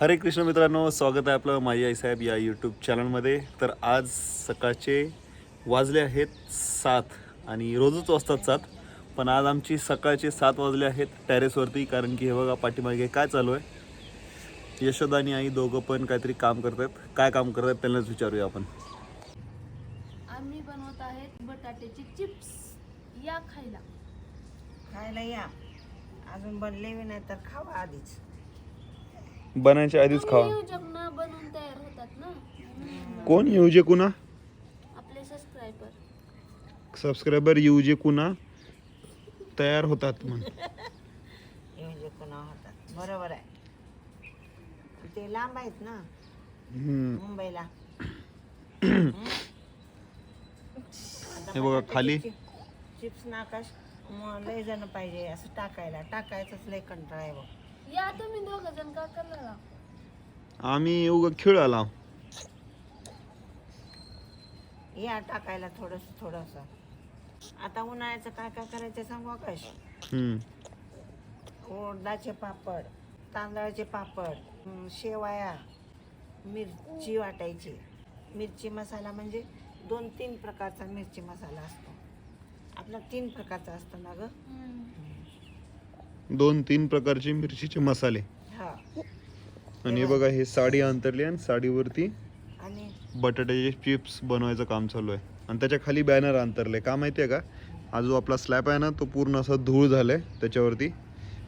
हरे कृष्ण मित्रांनो स्वागत आहे आपलं माई आई साहेब या यूट्यूब चॅनलमध्ये तर आज सकाळचे वाजले आहेत सात आणि रोजच वाजतात सात पण आज आमची सकाळचे सात वाजले आहेत टेरेसवरती कारण की हे बघा पाठीमागे काय चालू आहे? यशोदा आणि आई दोघं पण काहीतरी काम करतात काय काम करतात त्यांनाच विचारूया आपण. आम्ही बनवत आहेत बटाट्याचे चिप्स. या खायला. खायला या. अजून बनले नाही तर खावा आधीच. बनायच्या आधीच योजना बनवून तयार होतात ना. कोण येऊ जे कुणा? आपले सबस्क्रायबर सबस्क्रायबर येऊ जे कुणा? तयार होतात म्हण. म्हणजे कोणा होतात? बरोबर आहे. ते लांब आहेत ना. हम्म. मुंबईला. हे बघा खाली. चिप्स नाकाश मग लय जण पाहिजे असं टाकायला. टाकायचंच लय कंटाळा आहे बघ. या तुम्ही दोघ जण का करला आम्ही उग खेळ आला या टाकायला थोडस थोडस. आता उन्हाळ्याचं काय काय करायचं सांगू आकाश? हम्म. उडदाचे पापड तांदळाचे पापड शेवया मिरची वाटायची. मिरची मसाला म्हणजे दोन तीन प्रकारचा मिरची मसाला असतो. आपला तीन प्रकारचा असतो ना ग? दोन तीन प्रकारचे मिरचीचे मसाले. हा. आणि हे बघा हे साडी अंतरली आणि साडीवरती आणि बटाट्याचे चिप्स बनवायचं काम चालू आहे. आणि त्याच्याखाली बॅनर अंतरले. का माहिती आहे का? हा जो आपला स्लॅब आहे ना तो पूर्ण असा धूळ झालाय त्याच्यावरती.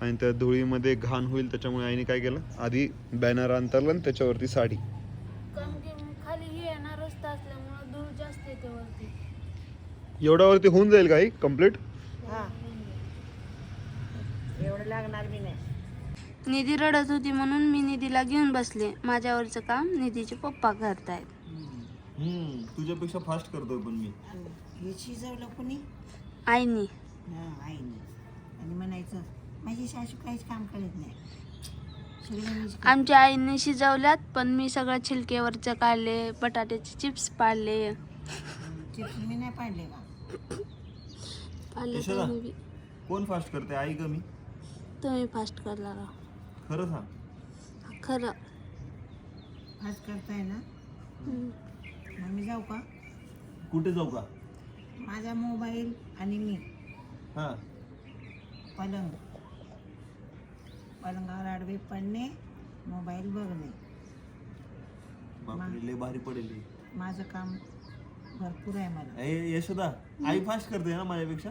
आणि त्या धुळीमध्ये घाण होईल त्याच्यामुळे आईने काय केलं? आधी बॅनर अंतरलं आणि त्याच्यावरती साडी. कारण की खाली हे आहे ना रस्ता असल्यामुळे धूळ जास्त येते वरती. एवढ्यावरती होऊन जाईल काही कंप्लीट हा. लागणार बी नाही. निधी रडत होती म्हणून मी निधीला घेऊन बसले. माझ्यावरचं काम निधीचे पप्पा करतायत. तुझ्यापेक्षा फास्ट करतोय पण मी. हे शिजवलं कोणी? आईनी. हा आईने. आणि म्हणायचं माझी सासू काहीच काम करत नाही. सगळं मीच करते. आमच्या आईने शिजवल्यात पण मी सगळं छिलकेवरचं काढले बटाट्याचे चिप्स पाडले. चिप्स मी नाही पाडले का? पाडले यशोदा. तर मी बी. कोण फास्ट करते आई कमी तुम्ही फास्ट करणार आहो. खरं सांग. खरं. आज करताय ना? हम्म. मग मी जाऊ का? कुठे जाऊ का? माझा मोबाईल आणि मी. हा. पलंग. पलंगावर आडवे पडणे मोबाईल बघणे. बापरे लय भारी पडेल ही. माझं काम भरपूर आहे मला. ए यशोदा आई फास्ट करते ना माझ्यापेक्षा?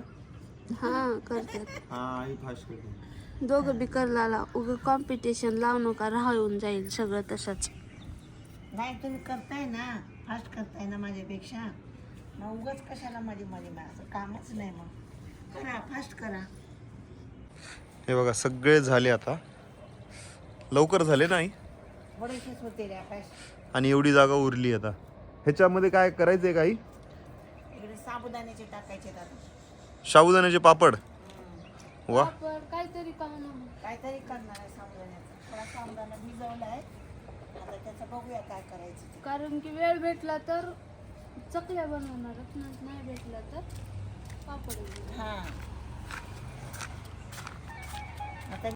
हा करतात. हा आई फास्ट करते. दोघं बी करला उगं कॉम्पिटिशन लावू नका राहून जाईल सगळं तसंच. नाही तुम्ही करताय ना. फास्ट करताय ना माझ्यापेक्षा. मग उगाच कशाला मध्ये मध्ये मग असं कामच नाही मग. करा फास्ट करा. हे बघा सगळे झाले आता. लवकर झाले नाही बरेचसेच होते रे आकाश आणि एवढी जागा उरली आता. ह्याच्यामध्ये काय करायचंय काही इकडे साबुदाण्याचे टाकायचे आता साबुदाण्याचे पापड. वा. काहीतरी करणार आहे साबुदाण्याचं थोडा साबुदाणा भिजवला आहे. आता त्याचं बघूया काय करायचं ते. कारण की वेळ भेटला तर चकल्या बनवणारच ना. नाही भेटला तर पापड बनवणार. हा. आता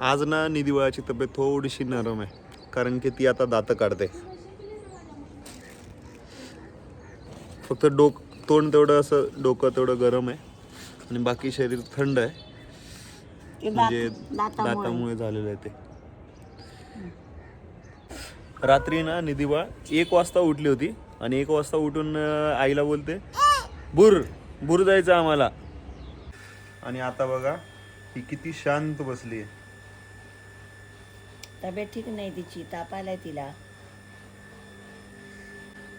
आज ना निधिवळाची तब्येत थोडीशी नरम आहे. कारण की ती आता दातं काढते. फक्त डोक तोंड तेवढं असं डोकं तेवढं गरम आहे. आणि बाकी शरीर थंड आहे. ते म्हणजे दात- दातामुळे. दातामुळे झालेलं आहे ते. रात्री ना निधिबा एक वाजता उठली होती आणि एक वाजता उठून अं, आईला बोलते बुर बुर जायचं आम्हाला. आणि आता बघा ही किती शांत बसली आहे. तब्येत ठीक नाही तिची ताप आलाय तिला.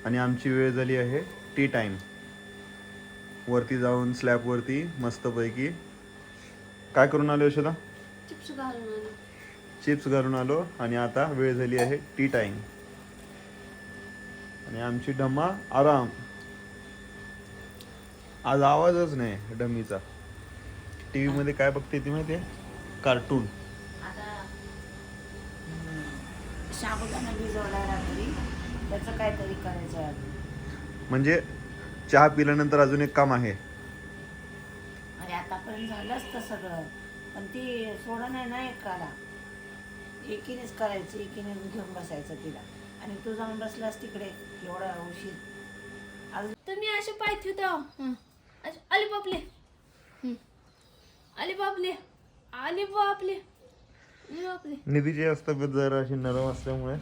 आणि आमची वेळ झाली आहे टी टाइम वरती जाऊन स्लॅब वरती मस्तपैकी काय करून आलो यशोदा चिप्स घालून आले. चिप्स घालून आलो आणि आता वेळ झाली आहे टी टाइम आणि आमची डम्मा आराम. आज आवाजच नाही डम्मीचा. टी व्ही मध्ये काय बघते ती माहितीये कार्टून. आता साबुदाणा भिजवला रात्री. त्याचं काहीतरी करायचं आहे अजून. म्हणजे चहा पिल्यानंतर अजून एक काम आहे. अरे आतापर्यंत झालं असतं सगळं. पण ती सोडा नाही ना एकाला. एकीनेच करायचं एकीने घेऊन बसायचं तिला. आणि तू जाऊन बसलास तिकडे एवढा उशीर. अजून तुम्ही असे पाय ठेवता. हं. असे आले बापले हं. आले बापले आले बापले निधीची तब्येत जरा अशी नरम असल्यामुळे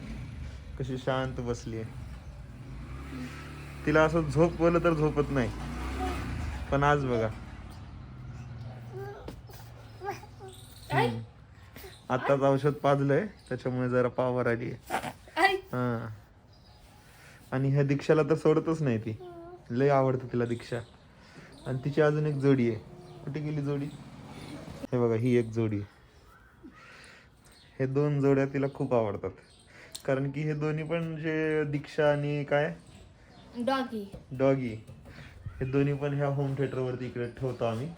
कशी शांत बसली आहे तिला असं झोप बोललं तर झोपत नाही. पण आज बघा. आई. आत्ताच औषध पाजलंय त्याच्यामुळे जरा पावर आली हा. आणि ह्या दीक्षाला तर सोडतच नाही ती. लय आवडतं तिला दीक्षा. आणि तिची अजून एक जोडी आहे. कुठे गेली जोडी? हे बघा ही एक जोडी. हे दोन जोड्या तिला खूप आवडतात. कारण की हे दोन्ही पण जे दीक्षा आणि काय? डॉगी डॉगी हे दोन्ही पण ह्या होम थिएटरवरती इकडे ठेवतो आम्ही.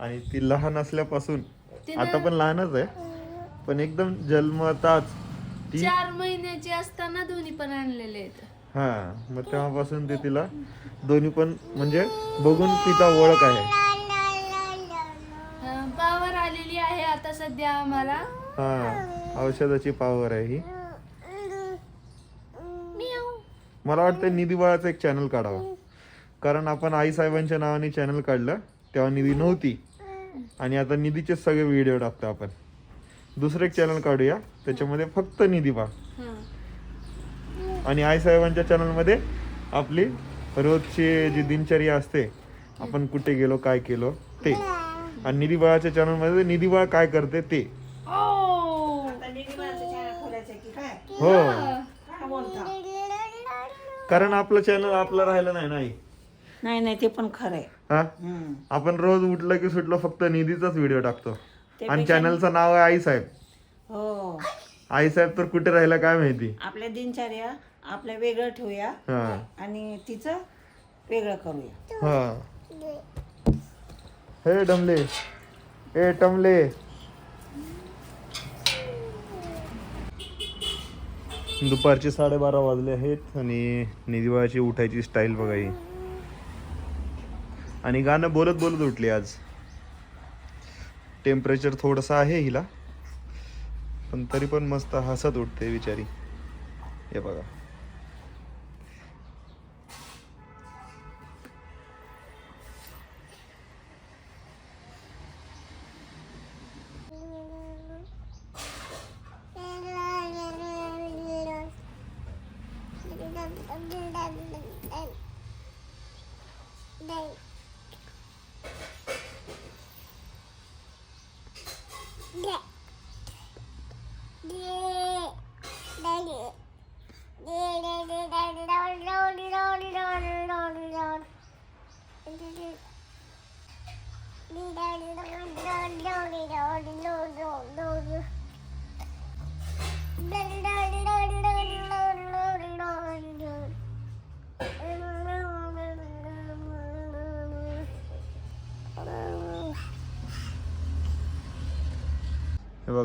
आणि ती लहान असल्यापासून आता पण लहानच आहे. पण एकदम जन्मताच. ती चार महिन्याची असताना दोन्ही पण आणलेले आहेत. हा मग तेव्हापासून ते तिला दोन्ही पण म्हणजे बघून तिचा ओळख आहे. पावर आलेली आहे आता सध्या आम्हाला. हा औषधाची पावर आहे ही. मियाव. मला वाटतं निधी बाळाचं एक चॅनल काढावं. कारण आपण आई साहेबांच्या नावाने चॅनल काढलं तेव्हा निधी नव्हती. आणि आता निधीचे सगळे व्हिडिओ टाकतो आपण. दुसरं एक चॅनल काढूया. त्याच्यामध्ये फक्त निधी पा आणि आई साहेबांच्या चॅनलमध्ये आपली रोजची जी दिनचर्या असते आपण कुठे गेलो काय केलो ते. आणि निधी बाळाच्या चॅनलमध्ये निधी बाळ काय करते ते. हो. कारण आपलं चॅनल आपलं राहिलं नाही नाही नाही नाही ते पण खरं आहे. हा. आपण रोज उठलं की सुटलं फक्त निधीचाच व्हिडिओ टाकतो. आणि चॅनलचं नाव आहे आई साहेब. हो. आई साहेब तर कुठे राहिला काय माहिती? आपल्या दिनचर्या आपल्या वेगळं ठेवूया हा. आणि तिचं वेगळं करूया. हा. हे डमले. ए टमले. दुपारचे साडेबारा वाजले आहेत आणि निधिवाळाची उठायची स्टाईल बघा ही. आणि गाणं बोलत बोलत उठली आज. टेम्परेचर थोडंसं आहे हिला पण तरी पण मस्त हसत उठते बिचारी. हे बघा.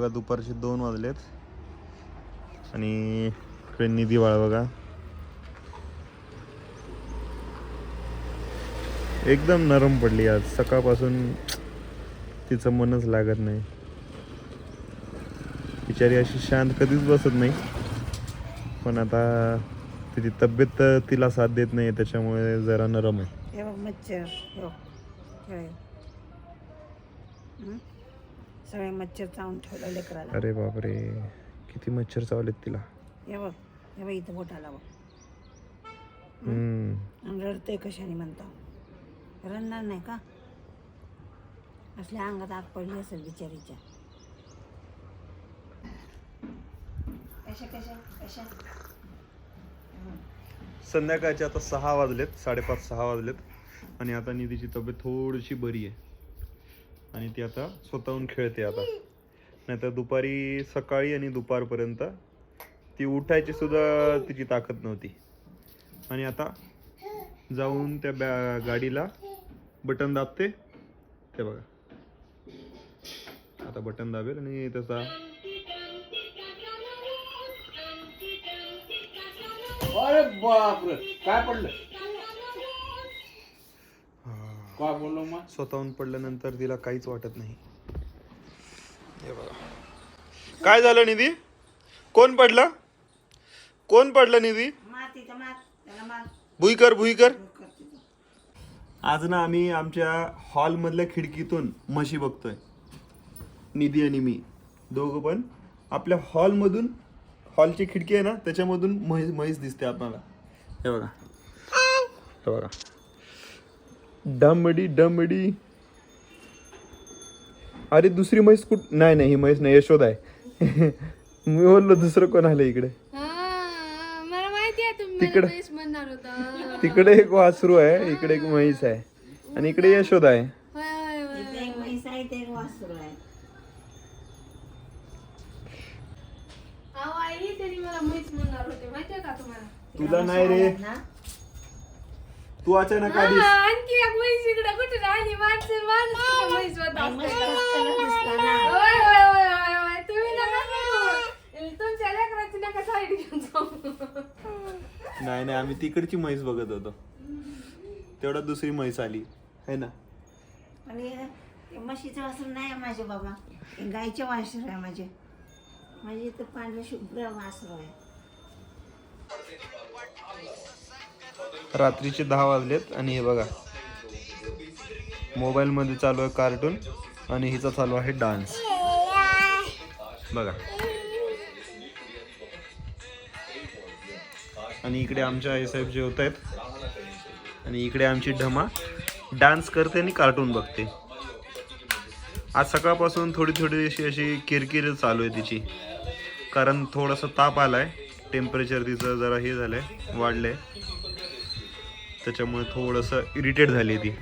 बघा दुपारचे दोन वाजलेत. आणि इकडे निधी बाळ बघा. एकदम नरम पडली आज. सकाळपासून तिचं मनच लागत नाही. बिचारी अशी शांत कधीच बसत नाही. पण आता तिची तब्येत तर तिला साथ देत नाही त्याच्यामुळे जरा नरम आहे. मच्छर. सगळे मच्छर चावून ठेवलं लेकराला. अरे बापरे. किती मच्छर चावलेत तिला. हे बघ हे बघ इथं बोटाला बघ. हम्म. आणि रडते कशाने म्हणता. रडणार नाही का? असल्या अंगात आग पडली असेल बिचारीच्या. कशा कशा कशा? संध्याकाळचे आता सहा वाजलेत साडेपाच सहा वाजलेत. आणि आता निधीची तब्येत थोडीशी बरी आहे. आणि ती आता स्वतःहून खेळते आता. नाहीतर दुपारी सकाळी आणि दुपारपर्यंत ती उठायची सुद्धा तिची ताकद नव्हती. आणि आता जाऊन त्या बॅ गाडीला बटन दाबते. ते बघा. आता बटन दाबेल आणि त्याचा अरे बापरे काय पडलं? काय बोललो मग? स्वतःहून पडल्यानंतर तिला काहीच वाटत नाही. हे बघा. काय झालं निधी? कोण पडलं? कोण पडलं निधी? भुईकर भुईकर. आज ना आम्ही आमच्या हॉलमधल्या खिडकीतून म्हशी बघतोय. निधी आणि मी. दोघं पण. आपल्या हॉलमधून हॉलची खिडकी आहे ना त्याच्यामधून म्हैस म्हैस दिसते आपल्याला. हे बघा. हे बघा. डमडी डमडी. अरे दुसरी म्हैस कुठ? नाही नाही ही म्हैस नाही यशोद आहे. मी बोललो दुसरं कोण आलं इकडे? हा, मला माहिती आहे तुम्ही तिकडं. मला म्हैस म्हणणार होता. तिकडे एक वासरू आहे इकडे एक म्हैस आहे. आणि इकडे यशोद आहे. होय होय होय. इथे एक म्हैस आहे इथे एक वासरू आहे. अहो आई तरी मला म्हैस म्हणणार होते. माहितीये का तुम्हाला? तुला नाही रे. ना? तू अचानक हा, आलीस. आणखी एक म्हैस इकडे कुठे माणसं माणूस कुठे म्हैस होत असते तुम्ही नका करू. तुमच्या लेकराची नका साईड घेऊन जाऊ. नाही नाही आम्ही तिकडची म्हैस बघत होतो. तेवढ्यात दुसरी म्हैस आली. है ना? पण म्हशीचं वासरू नाही आहे माझे बाबा. हे गाईचे वासरू आहे माझे. माझे इथं पांढरे शुभ्र वासरू आहे. रात्रीचे दहा वाजलेत आणि हे बघा. मोबाईलमध्ये चालू आहे कार्टून आणि हिचा चालू आहे डान्स. बघा. आणि इकडे आमच्या आईसाहेब जेवत आहेत. आणि इकडे आमची ढमा डान्स करते आणि कार्टून बघते. आज सकाळपासून थोडी थोडी अशी अशी किरकिर चालू आहे तिची. कारण थोडासा ताप आलाय. टेम्परेचर तिचं जरा हे झालंय वाढलंय. त्याच्यामुळे थोडंसं इरिटेट झाली ती.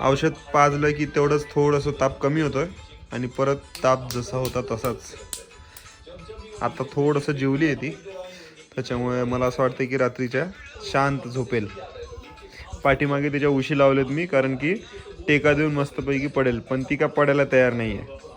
औषध पाजलं की तेवढंच थोडंसं ताप कमी होतोय आणि परत ताप जसा होता तसाच. आता थोडंसं जेवली आहे ती. त्याच्यामुळे मला असं वाटतं की रात्रीच्या शांत झोपेल. पाठीमागे तिच्या उशी लावलेत मी कारण की टेका देऊन मस्तपैकी पडेल पण ती का पडायला तयार नाही आहे